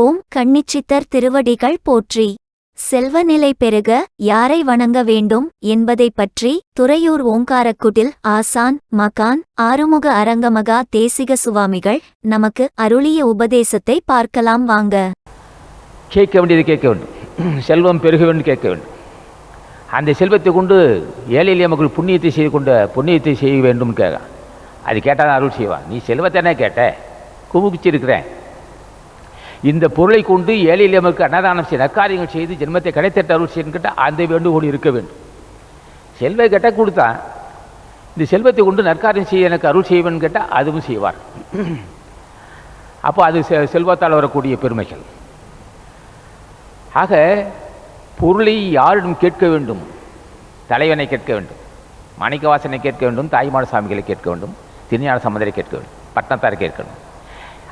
ஓம் கன்னிச்சித்தர் திருவடிகள் போற்றி. செல்வநிலை பெருக யாரை வணங்க வேண்டும் என்பதை பற்றி துறையூர் ஓங்காரக்குடில் ஆசான் மகான் ஆறுமுக அரங்கமகா தேசிக சுவாமிகள் நமக்கு அருளிய உபதேசத்தை பார்க்கலாம் வாங்க. கேட்க வேண்டியது கேட்க வேண்டும். செல்வம் பெருக வேண்டும் கேட்க வேண்டும். அந்த செல்வத்தை கொண்டு ஏழை எளிய மக்கள் புண்ணியத்தை செய்து கொண்ட புண்ணியத்தை செய்ய வேண்டும் கேட்க. அது கேட்டால் அருள் செய்வான். நீ செல்வத்தானே கேட்ட? குமுகிச்சிருக்கிறேன். இந்த பொருளை கொண்டு ஏழை எளிய அன்னதானம் செய்ய நற்காரியங்கள் செய்து ஜென்மத்தை கிடைத்தட்ட அருள் செய்யணும் கேட்டால் அந்த வேண்டுகோள் இருக்க வேண்டும். செல்வை கேட்டால் கொடுத்தான் இந்த செல்வத்தை கொண்டு நற்காரியம் செய்ய எனக்கு அருள் செய்வேன்னு கேட்டால் அதுவும் செய்வார். அப்போ அது செ- செல்வத்தால் வரக்கூடிய பெருமைகள். ஆக பொருளை யாரிடம் கேட்க வேண்டும்? தலைவனை கேட்க வேண்டும். மாணிக்கவாசனை கேட்க வேண்டும் தாய்மான சாமிகளை கேட்க வேண்டும் திருஞான சம்பந்தரை கேட்க வேண்டும் பட்டணத்தாரை கேட்கணும்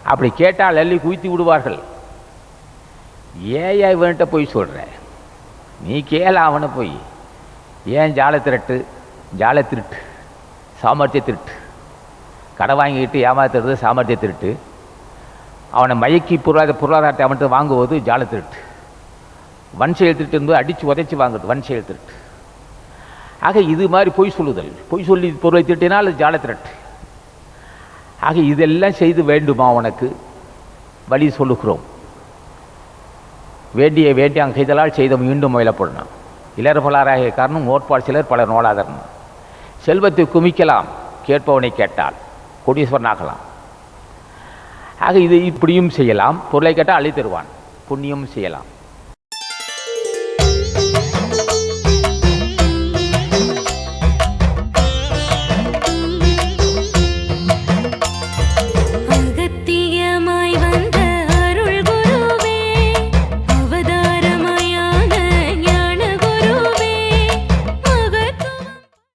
அப்படி கேட்டால் அள்ளி குவித்து விடுவார்கள். ஏயா இவன்கிட்ட போய் சொல்கிற நீ கேள அவனை போய். ஏன் ஜால திரட்டு? ஜால திருட்டு. சாமர்த்திய திருட்டு. கடை வாங்கிக்கிட்டு ஏமாத்துறது சாமர்த்திய திருட்டு. அவனை மயக்கி பொருளாதார பொருளாதாரத்தை அவன்கிட்ட வாங்குவது ஜால திருட்டு. வன் செயல் திருட்டு என்பது அடித்து உதைச்சி வாங்குறது வன் செயல் திருட்டு. ஆக இது மாதிரி பொய் சொல்லுதல். பொய் சொல்லி பொருளை திருட்டினால் அது ஜால ஆக இதெல்லாம் செய்து வேண்டுமா உனக்கு? வழி சொல்லுகிறோம். வேண்டிய வேண்டிய அங்கே செய்தலால் செய்த மீண்டும் முயலப்படணும் இளர் பலராகிய காரணம் ஓட்பாடு சிலர் பலர் நோலாதரணும் செல்வத்தை குமிக்கலாம் கேட்பவனை கேட்டால். கோடீஸ்வரனாகலாம் ஆக இது இப்படியும் செய்யலாம். பொருளை கேட்டால் அள்ளி தருவான். புண்ணியம் செய்யலாம்.